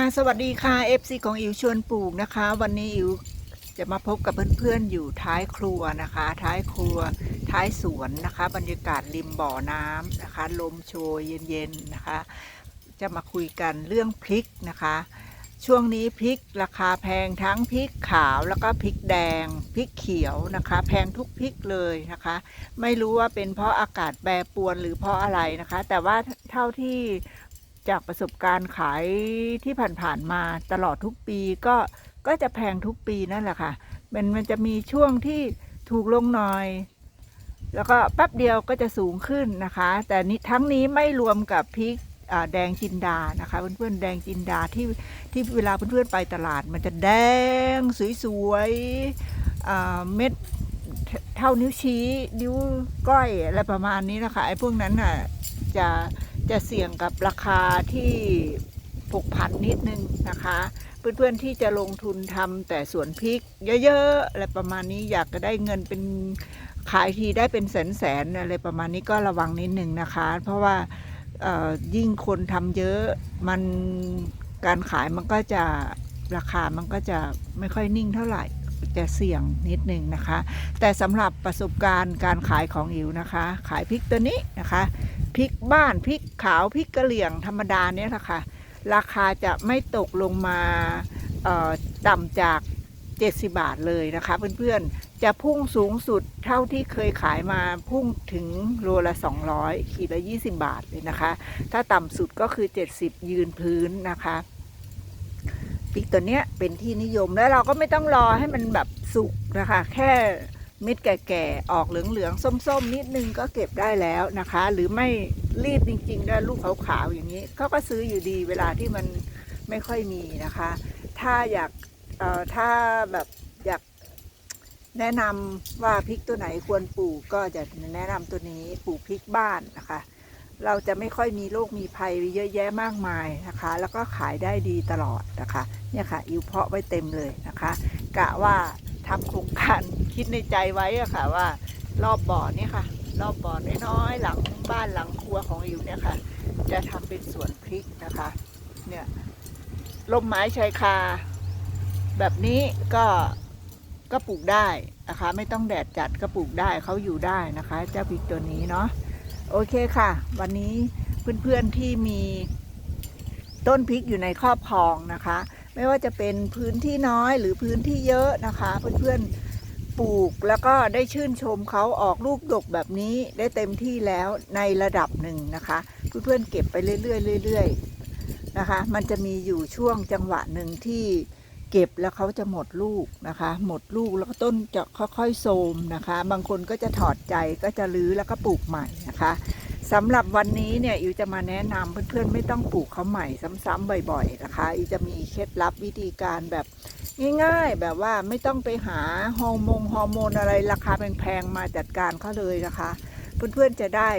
ค่ะสวัสดีค่ะ FC ของอิวชวนปลูกนะคะ วันนี้อิวจะมาพบกับเพื่อนๆอยู่ท้ายครัวนะคะ ท้ายครัว ท้ายสวนนะคะ บรรยากาศริมบ่อน้ำนะคะ ลมโชยเย็นๆนะคะ จะมาคุยกันเรื่องพริกนะคะ ช่วงนี้พริกราคาแพงทั้งพริกขาวแล้วก็พริกแดงพริกเขียวนะคะ แพงทุกพริกเลยนะคะ ไม่รู้ว่าเป็นเพราะอากาศแปรปรวนหรือเพราะอะไรนะคะ แต่ว่าเท่าที่ จากประสบการณ์ขายที่ผ่านๆมาตลอดทุกปีก็ก็จะแพงทุกปีนั่นแหละค่ะ มันมันจะมีช่วงที่ถูกลงหน่อย แล้วก็แป๊บเดียวก็จะสูงขึ้นนะคะ แต่นี้ทั้งนี้ไม่รวมกับพริกแดงจินดานะคะเพื่อนๆแดงจินดาที่ที่เวลาเพื่อนๆไปตลาด มันจะแดงสวยๆเม็ดเท่านิ้วชี้นิ้วก้อยอะไรประมาณนี้นะคะไอ้พวกนั้นน่ะจะ จะเสี่ยงกับราคาที่ผกผันนิดนึงนะคะ เพื่อนๆที่จะลงทุนทำแต่สวนพริก เยอะๆอะไรประมาณนี้อยากจะได้เงินเป็นขายทีได้เป็นแสนๆอะไรประมาณนี้ก็ระวังนิดนึงนะคะ เพราะว่ายิ่งคนทำเยอะมันการขายมันก็จะราคามันก็จะไม่ค่อยนิ่งเท่าไหร่จะเสี่ยงนิดนึงนะคะ แต่สำหรับประสบการณ์การขายของอิ๋วนะคะ ขายพริกตัวนี้นะคะ พริกบ้านพริกขาวพริกกะเหรี่ยงธรรมดาเนี่ยแหละค่ะ ราคาจะไม่ตกลงมาต่ำจาก 70 บาทเลยนะคะ เพื่อนๆ จะพุ่งสูงสุดเท่าที่เคยขายมาพุ่งถึงโลละ 200 ขีดละ 20 บาทเลยนะคะ ถ้าต่ำสุดก็คือ 70 ยืนพื้นนะคะพริกตัวเนี้ยเป็นที่นิยมแล้วเราก็ไม่ต้องรอให้มันแบบสุกนะคะ แค่ เม็ดแก่ๆออกเหลืองๆส้มๆ นิดนึงก็เก็บได้แล้วนะคะ หรือไม่รีบจริงๆด้วยลูกขาวๆอย่างนี้เขาก็ซื้ออยู่ดีเวลาที่มันไม่ค่อยมีนะคะ ถ้าอยากถ้าแบบอยากแนะนำว่าพริกตัวไหนควรปลูกก็จะแนะนำตัวนี้ปลูกพริกบ้านนะคะ เราจะไม่ค่อยมีโรคมีภัยเยอะแยะมากมายนะคะ แล้วก็ขายได้ดีตลอดนะคะ เนี่ยค่ะอิวเพาะไว้เต็มเลยนะคะ กะว่า ทำโครงการคิดในใจไว้อะค่ะ ว่ารอบบ่อเนี่ยค่ะ รอบบ่อน้อยๆหลังบ้านหลังครัวของอิวเนี่ยค่ะ จะทำเป็นสวนพริกนะคะ เนี่ยลมไม้ชายคา แบบนี้ก็ก็ปลูกได้นะคะ ไม่ต้องแดดจัดก็ปลูกได้เขาอยู่ได้นะคะ เจ้าพริกตัวนี้เนาะโอเคค่ะ วันนี้เพื่อนๆที่มีต้นพริกอยู่ในครอบครองนะคะ ไม่ว่าจะเป็นพื้นที่น้อยหรือพื้นที่เยอะนะคะ เพื่อนๆปลูกแล้วก็ได้ชื่นชมเขาออกลูกดกแบบนี้ได้เต็มที่แล้วในระดับหนึ่งนะคะ เพื่อนๆเก็บไปเรื่อยๆเรื่อยๆนะคะ มันจะมีอยู่ช่วงจังหวะหนึ่งที่เก็บแล้วเขาจะหมดลูกนะคะ หมดลูกแล้วก็ต้นจะค่อยๆโทมนะคะ บางคนก็จะถอดใจก็จะรื้อแล้วก็ปลูกใหม่นะคะ สำหรับวันนี้เนี่ยอิวจะมาแนะนำเพื่อนๆ ไม่ต้องปลูกเขาใหม่ซ้ำๆบ่อยๆนะคะอิวจะมีเคล็ดลับวิธีการแบบง่ายๆ แบบว่าไม่ต้องไปหาฮอร์โมนฮอร์โมนอะไรราคาแพงๆมาจัดการเขาเลยนะคะ เพื่อนๆจะได้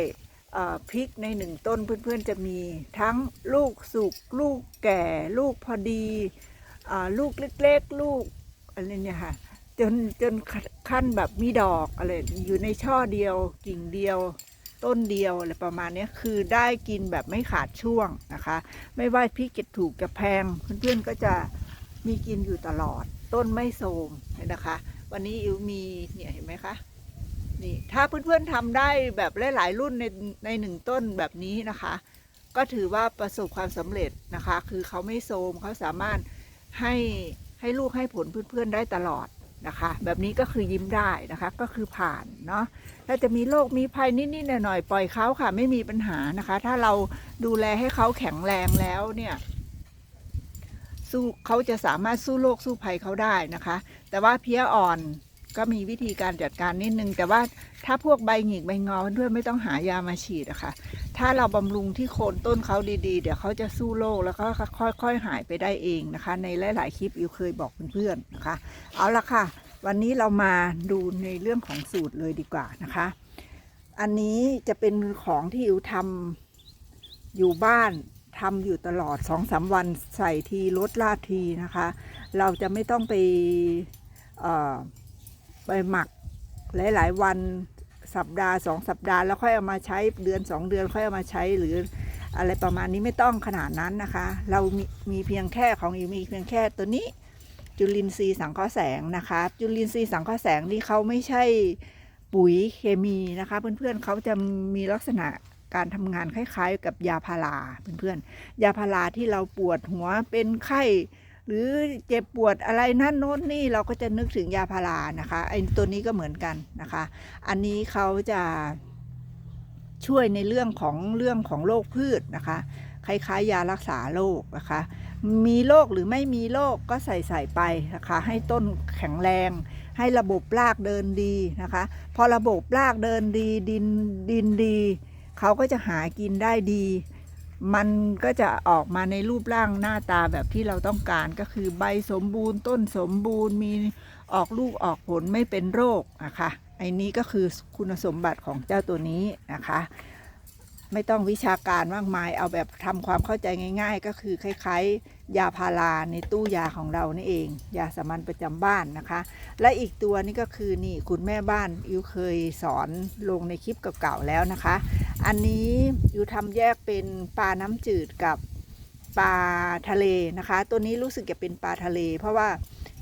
พริกในหนึ่งต้นเพื่อนๆจะมีทั้งลูกสุกลูกแก่ ลูกพอดีอลูกเล็กๆ ลูกอะไรเนี่ยค่ะจนจนขั้นแบบมีดอกอะไรอยู่ในช่อเดียวกิ่งเดียว ต้นเดียวอะไรประมาณนี้คือได้กินแบบไม่ขาดช่วงนะคะ ไม่ว่าพริกจะถูกจะแพงเพื่อนๆก็จะมีกินอยู่ตลอด ต้นไม่โทรมเนี่ยนะคะ วันนี้อิวมีเนี่ยเห็นไหมคะนี่ถ้าเพื่อนๆทำได้แบบหลายๆรุ่นในในหนึ่งต้นแบบนี้นะคะ ก็ถือว่าประสบความสำเร็จนะคะ คือเขาไม่โทรมเขาสามารถให้ให้ลูกให้ผลเพื่อนๆได้ตลอด นะคะ แบบนี้ก็คือยิ้มได้นะคะก็คือผ่านเนาะถ้าจะมีโรคมีภัยนิดๆหน่อยๆปล่อยเขาค่ะ ไม่มีปัญหานะคะ ถ้าเราดูแลให้เขาแข็งแรงแล้วเนี่ยสู้เขาจะสามารถสู้โรคสู้ภัยเขาได้นะคะ แต่ว่าเพี้ยอ่อนก็มีวิธีการจัดการนิดนึง แต่ว่าถ้าพวกใบหงิกใบงอเพื่อนๆไม่ต้องหายามาฉีดอะค่ะ ถ้าเราบำรุงที่โคนต้นเขาดีๆ เดี๋ยวเขาจะสู้โรคแล้วก็ค่อยๆหายไปได้เองนะคะ ในหลาย ๆ คลิปอิวเคยบอกเพื่อนๆนะคะ เอาละค่ะ วันนี้เรามาดูในเรื่องของสูตรเลยดีกว่านะคะ อันนี้จะเป็นของที่อิวทำอยู่บ้านทำอยู่ตลอดสองสามวันใส่ทีลดลาดทีนะคะ เราจะไม่ต้องไปไปหมักหลาย ๆ วันสัปดาห์สองสัปดาห์แล้วค่อยเอามาใช้เดือนสองเดือนค่อยเอามาใช้หรืออะไรประมาณนี้ไม่ต้องขนาดนั้นนะคะ เรามีมีเพียงแค่ของอิวมีเพียงแค่ตัวนี้ จุลินทรีย์สังเคราะห์แสงนะคะ จุลินทรีย์สังเคราะห์แสงนี่เขาไม่ใช่ปุ๋ยเคมีนะคะ เพื่อนๆเขาจะมีลักษณะการทำงานคล้ายๆ กับยาพาราเพื่อนๆยาพาราที่เราปวดหัวเป็นไข้หรือเจ็บปวดอะไรนั่นโน้นนี่เราก็จะนึกถึงยาพารานะคะไอ้ตัวนี้ก็เหมือนกันนะคะ อันนี้เขาจะช่วยในเรื่องของเรื่องของโรคพืชนะคะ คล้ายๆ ยารักษาโรคนะคะ มีโรคหรือไม่มีโรคก็ใส่ใส่ไปนะคะ ให้ต้นแข็งแรง ให้ระบบรากเดินดีนะคะ พอระบบรากเดินดีดินดินดีเขาก็จะหากินได้ดี มันก็จะออกมาในรูปร่างหน้าตาแบบที่เราต้องการก็คือใบสมบูรณ์ต้นสมบูรณ์มีออกลูกออกผลไม่เป็นโรคนะคะไอ้นี้ก็คือคุณสมบัติของเจ้าตัวนี้นะคะ ไม่ต้องวิชาการมากมาย เอาแบบทำความเข้าใจง่าย ๆ ก็คือคล้ายๆ ยาพาราในตู้ยาของเรานี่เอง ยาสามัญประจำบ้านนะคะ และอีกตัวนี่ก็คือนี่คุณแม่บ้านอิวเคยสอนลงในคลิปเก่าๆแล้วนะคะ อันนี้อิวทำแยกเป็นปลาน้ำจืดกับปลาทะเลนะคะ ตัวนี้รู้สึกจะเป็นปลาทะเล เพราะว่า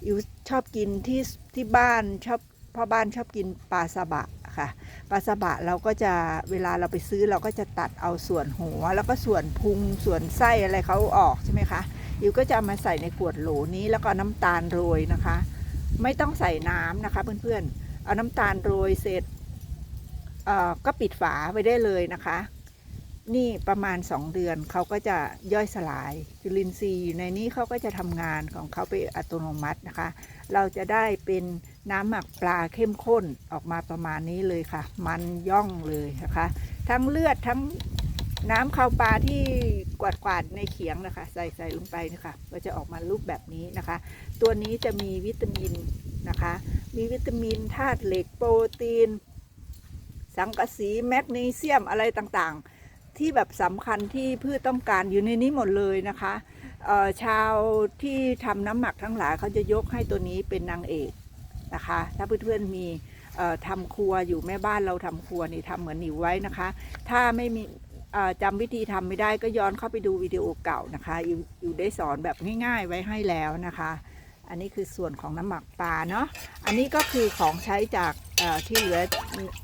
อิวชอบกินที่ที่บ้านชอบพ่อบ้านชอบกินปลาซาบะ ค่ะปลาซาบะเราก็จะเวลาเราไปซื้อเราก็จะตัดเอาส่วนหัว แล้วก็ส่วนพุงส่วนไส้อะไรเขาออกใช่ไหมคะอิวก็จะามาใส่ในขวดโหลนี้แล้วก็น้ำตาลโรยนะคะ ไม่ต้องใส่น้ำนะคะเพื่อนๆเอาน้ำตาลโรยเสร็จก็ปิดฝาไว้ได้เลยนะคะ นี่ประมาณ 2 เดือนเขาก็จะย่อยสลายจุลินทรีย์อยู่ในนี้เขาก็จะทำงานของเขาไปอัตโนมัตินะคะ เราจะได้เป็นน้ำหมักปลาเข้มข้นออกมาประมาณนี้เลยค่ะ มันย่องเลยนะคะ ทั้งเลือดทั้งน้ำข้าวปลาที่กวาดกวาดๆในเขียงนะคะ ใส่ใส่ลงไปนะคะก็จะออกมารูปแบบนี้นะคะ ตัวนี้จะมีวิตามินนะคะ มีวิตามินธาตุเหล็กโปรตีน สังกะสีแมกนีเซียมอะไรต่างๆ ที่แบบสำคัญที่พืชต้องการอยู่ในนี้หมดเลยนะคะชาวที่ทำน้ำหมักทั้งหลายเขาจะยกให้ตัวนี้เป็นนางเอกนะคะ ถ้าเพื่อนๆมีทำครัวอยู่แม่บ้านเราทำครัวนี่ทำเหมือนหนิวไว้นะคะ ถ้าไม่มีจำวิธีทำไม่ได้ก็ย้อนเข้าไปดูวิดีโอเก่านะคะอยู่อยู่ได้สอนแบบง่ายๆไว้ให้แล้วนะคะ อันนี้คือส่วนของน้ำหมักปลาเนาะอันนี้ก็คือของใช้จาก ที่เหลือ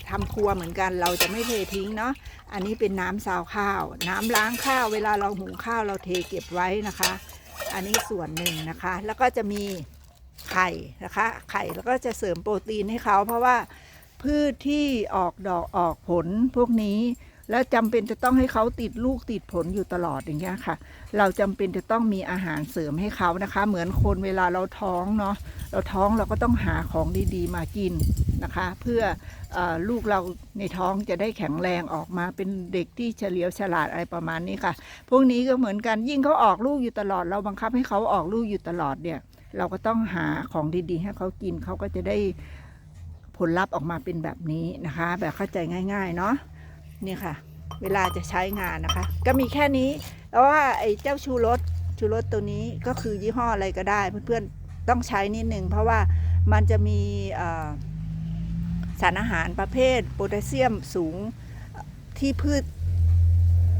ทำครัวเหมือนกันเราจะไม่เททิ้งเนาะอันนี้เป็นน้ำซาวข้าว น้ำล้างข้าวเวลาเราหุงข้าวเราเทเก็บไว้นะคะ อันนี้ส่วนหนึ่งนะคะ แล้วก็จะมีไข่นะคะ ไข่แล้วก็จะเสริมโปรตีนให้เขาเพราะว่าพืชที่ออกดอกออกผลพวกนี้ แล้วจำเป็นจะต้องให้เขาติดลูกติดผลอยู่ตลอดอย่างเงี้ยค่ะ เราจำเป็นจะต้องมีอาหารเสริมให้เขานะคะ เหมือนคนเวลาเราท้องเนาะเราท้องเราก็ต้องหาของดีๆ มากินนะคะ เพื่อออลูกเราในท้องจะได้แข็งแรงออกมาเป็นเด็กที่เฉลียวฉลาดอะไรประมาณนี้ค่ะ พวกนี้ก็เหมือนกันยิ่งเขาออกลูกอยู่ตลอด เราบังคับให้เขาออกลูกอยู่ตลอดเนี่ย เราก็ต้องหาของดีๆ ให้เขากินเขาก็จะได้ผลลัพธ์ออกมาเป็นแบบนี้นะคะ แบบเข้าใจง่าย ๆ เนาะ นี่ค่ะ เวลาจะใช้งานนะคะ ก็มีแค่นี้ แล้วว่าไอ้เจ้าชูรสชูรสตัวนี้ก็คือยี่ห้ออะไรก็ได้ เพื่อนๆต้องใช้นิดนึงเพราะว่ามันจะมีสารอาหารประเภทโพแทสเซียมสูงที่พืช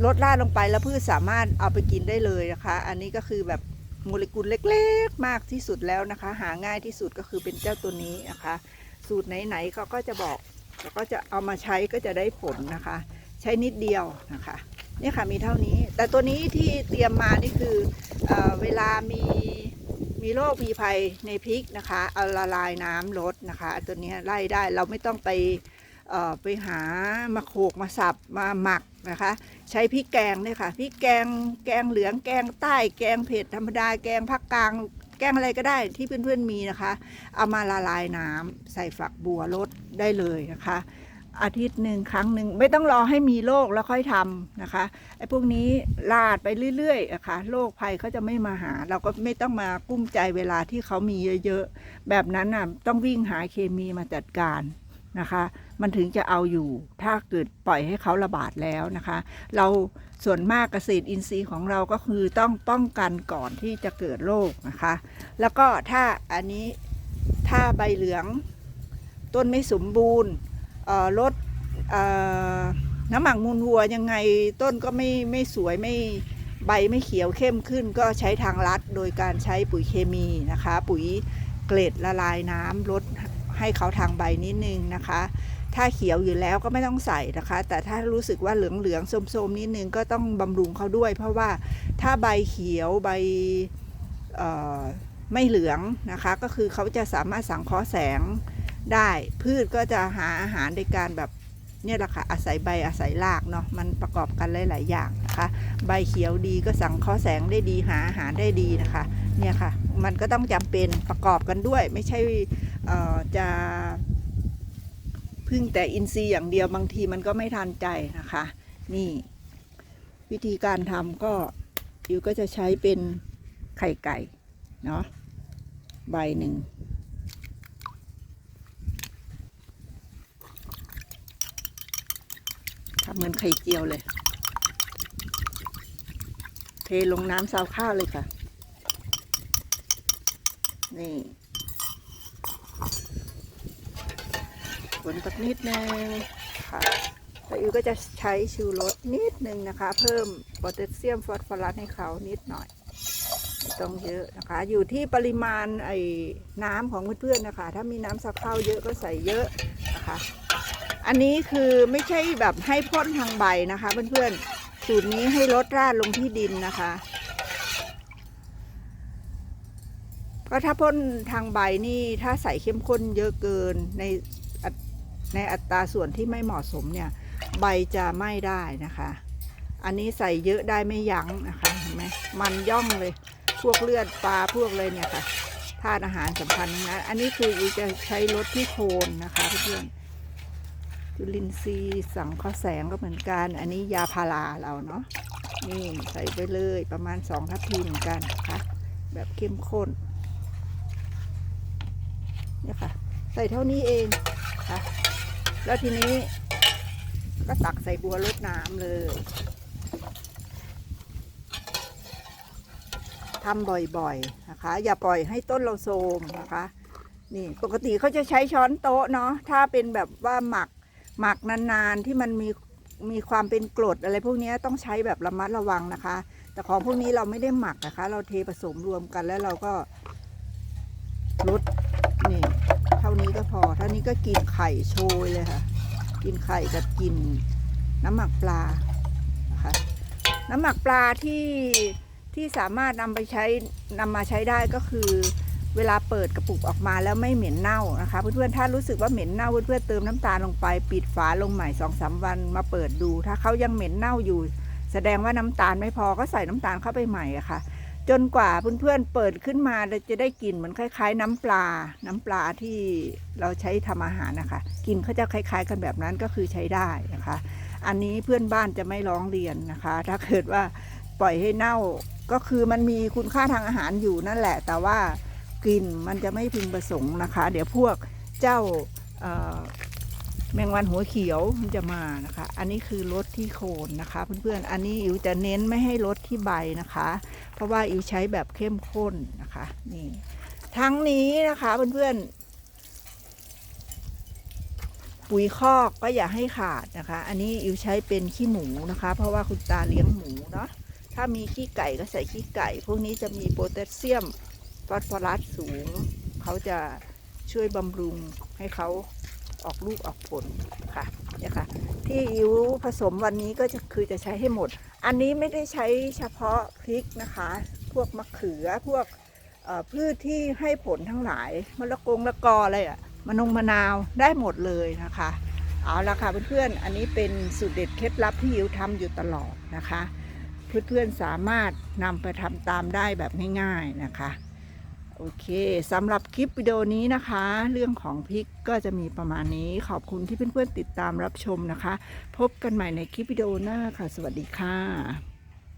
ลดล่าลงไปแล้วพืชสามารถเอาไปกินได้เลยนะคะ อันนี้ก็คือแบบโมเลกุลเล็กๆ มากที่สุดแล้วนะคะ หาง่ายที่สุดก็คือเป็นเจ้าตัวนี้นะคะ สูตรไหนๆเขาก็จะบอก แล้วก็จะเอามาใช้ก็จะได้ผลนะคะ ใช้นิดเดียวนะคะนี่ค่ะมีเท่านี้ แต่ตัวนี้ที่เตรียมมานี่คือเอเวลามีมีโรคมีภัยในพริกนะคะเอาละลายน้ำลดนะคะ ตัวนี้ไล่ได้เราไม่ต้องไปไปหามาโขกมาสับมาหมักนะคะ ใช้พริกแกงเนี่ยค่ะพริกแกงแกงเหลืองแกงใต้แกงเผ็ดธรรมดาแกงภาคกลาง แกงอะไรก็ได้ที่เพื่อนๆมีนะคะ เอามาละลายน้ำใส่ฝักบัวลดได้เลยนะคะ อาทิตย์หนึ่งครั้งหนึ่งไม่ต้องรอให้มีโรคแล้วค่อยทำนะคะไอ้พวกนี้ลาดไปเรื่อยๆนะคะโรคภัยเขาจะไม่มาหา เราก็ไม่ต้องมากุ้มใจเวลาที่เขามีเยอะๆแบบนั้นน่ะต้องวิ่งหาเคมีมาจัดการ นะคะ มันถึงจะเอาอยู่ ถ้าเกิดปล่อยให้เขาระบาดแล้วนะคะ เราส่วนมากเกษตรอินทรีย์ของเราก็คือต้องป้องกันก่อนที่จะเกิดโรคนะคะ แล้วก็ถ้าอันนี้ถ้าใบเหลืองต้นไม่สมบูรณ์ลดน้ำหมักมูลวัวยังไงต้นก็ไม่ไม่สวยไม่ใบไม่เขียวเข้มขึ้น ก็ใช้ทางลัดโดยการใช้ปุ๋ยเคมีนะคะ ปุ๋ยเกล็ดละลายน้ำลด ให้เขาทางใบนิดนึงนะคะ ถ้าเขียวอยู่แล้วก็ไม่ต้องใส่นะคะ แต่ถ้ารู้สึกว่าเหลืองๆส้มๆนิดนึงก็ต้องบำรุงเขาด้วย เพราะว่าถ้าใบเขียวใบไม่เหลืองนะคะ ก็คือเขาจะสามารถสังเคราะห์แสงได้ พืชก็จะหาอาหารในการแบบเนี่ยแหละค่ะอาศัยใบอาศัยรากเนาะมันประกอบกันหลาย ๆ อย่างนะคะ ใบเขียวดีก็สังเคราะห์แสงได้ดีหาอาหารได้ดีนะคะ เนี่ยค่ะ มันก็ต้องจำเป็นประกอบกันด้วย ไม่ใช่จะพึ่งแต่อินทรีย์อย่างเดียวบางทีมันก็ไม่ทันใจนะคะ นี่ วิธีการทำก็อิวก็จะใช้เป็นไข่ไก่เนาะใบหนึ่งทำเหมือนไข่เจียวเลย เทลงน้ำซาวข้าวเลยค่ะ นี่ฝนสักนิดนึงค่ะแล้วอิวก็จะใช้ชูรสนิดนึงนะคะ เพิ่มโพแทสเซียมฟอสฟอรัสให้เขานิดหน่อยไม่ต้องเยอะนะคะ อยู่ที่ปริมาณไอ้น้ำของเพื่อนๆนะคะ ถ้ามีน้ำสักเข้าเยอะก็ใส่เยอะนะคะ อันนี้คือไม่ใช่แบบให้พ่นทางใบนะคะเพื่อนๆสูตรนี้ให้ลดราดลงที่ดินนะคะ ก็ถ้าพ่นทางใบนี่ถ้าใส่เข้มข้นเยอะเกินในในอัตราส่วนที่ไม่เหมาะสมเนี่ยใบจะไหม้ได้นะคะ อันนี้ใส่เยอะได้ไม่ยั้งนะคะเห็นไหมมันย่องเลยพวกเลือดปลาพวกเลยเนี่ยค่ะธาตุอาหารสำคัญทั้งนั้นอันนี้คืออีจะใช้ลดที่โคนนะคะเพื่อนจุลินทรีย์สังเคราะห์แสงก็เหมือนกัน อันนี้ยาพาราเราเนาะนี่ใส่ไปเลยประมาณสองทัพพีเหมือนกันนะคะแบบเข้มข้น เนี่ยค่ะ ใส่เท่านี้เองค่ะ แล้วทีนี้ก็ตักใส่บัวรดน้ำเลยทำบ่อยๆนะคะ อย่าปล่อยให้ต้นเราโทรมนะคะ นี่ปกติเขาจะใช้ช้อนโต๊ะเนาะถ้าเป็นแบบว่าหมักหมักนานๆที่มันมีมีความเป็นกรดอะไรพวกนี้ต้องใช้แบบระมัดระวังนะคะ แต่ของพวกนี้เราไม่ได้หมักนะคะ เราเทผสมรวมกันแล้วเราก็ลด พอท่านี้ก็กินไข่โชยเลยค่ะ กินไข่กับกินน้ำหมักปลานะคะน้ำหมักปลาที่ที่สามารถนำไปใช้นำมาใช้ได้ก็คือ เวลาเปิดกระปุกออกมาแล้วไม่เหม็นเน่านะคะ เพื่อนๆถ้ารู้สึกว่าเหม็นเน่าเพื่อนๆเติมน้ำตาลลงไป ปิดฝาลงใหม่สองสามวันมาเปิดดู ถ้าเขายังเหม็นเน่าอยู่ แสดงว่าน้ำตาลไม่พอก็ใส่น้ำตาลเข้าไปใหม่ะค่ะ จนกว่าเพื่อนๆเปิดขึ้นมาเราจะได้กลิ่นเหมือนคล้าย ๆ น้ำปลา น้ำปลาที่เราใช้ทำอาหารนะคะกลิ่นเขาจะคล้าย ๆ กันแบบนั้นก็คือใช้ได้นะคะ อันนี้เพื่อนบ้านจะไม่ร้องเรียนนะคะ ถ้าเกิดว่าปล่อยให้เน่าก็คือมันมีคุณค่าทางอาหารอยู่นั่นแหละ แต่ว่ากลิ่นมันจะไม่พึงประสงค์นะคะ เดี๋ยวพวกเจ้า แมงวันหัวเขียวมันจะมานะคะ อันนี้คือลดที่โคนนะคะ เพื่อนๆ อันนี้อิวจะเน้นไม่ให้ลดที่ใบนะคะ เพราะว่าอิวใช้แบบเข้มข้นนะคะนี่ทั้งนี้นะคะเพื่อนๆ ปุ๋ยคอกก็อย่าให้ขาดนะคะ อันนี้อิวใช้เป็นขี้หมูนะคะ เพราะว่าคุณตาเลี้ยงหมูเนาะถ้ามีขี้ไก่ก็ใส่ขี้ไก่ พวกนี้จะมีโพแทสเซียมฟอสฟอรัสสูง เขาจะช่วยบำรุงให้เขา ออกลูกออกผลค่ะเนี่ยค่ะ ที่อิวผสมวันนี้ก็จะคือจะใช้ให้หมด อันนี้ไม่ได้ใช้เฉพาะพริกนะคะ พวกมะเขือพวกพืชที่ให้ผลทั้งหลายมะละกงละกออะไรอะมะนงมะนาวได้หมดเลยนะคะเอาละค่ะเพื่อนๆ อันนี้เป็นสูตรเด็ดเคล็ดลับที่อิวทำอยู่ตลอดนะคะ เพื่อนๆสามารถนำไปทำตามได้แบบง่ายๆนะคะ โอเคสำหรับคลิปวิดีโอนี้นะคะ เรื่องของพริกก็จะมีประมาณนี้ขอบคุณที่เพื่อนๆติดตามรับชมนะคะ พบกันใหม่ในคลิปวิดีโอหน้าค่ะ สวัสดีค่ะ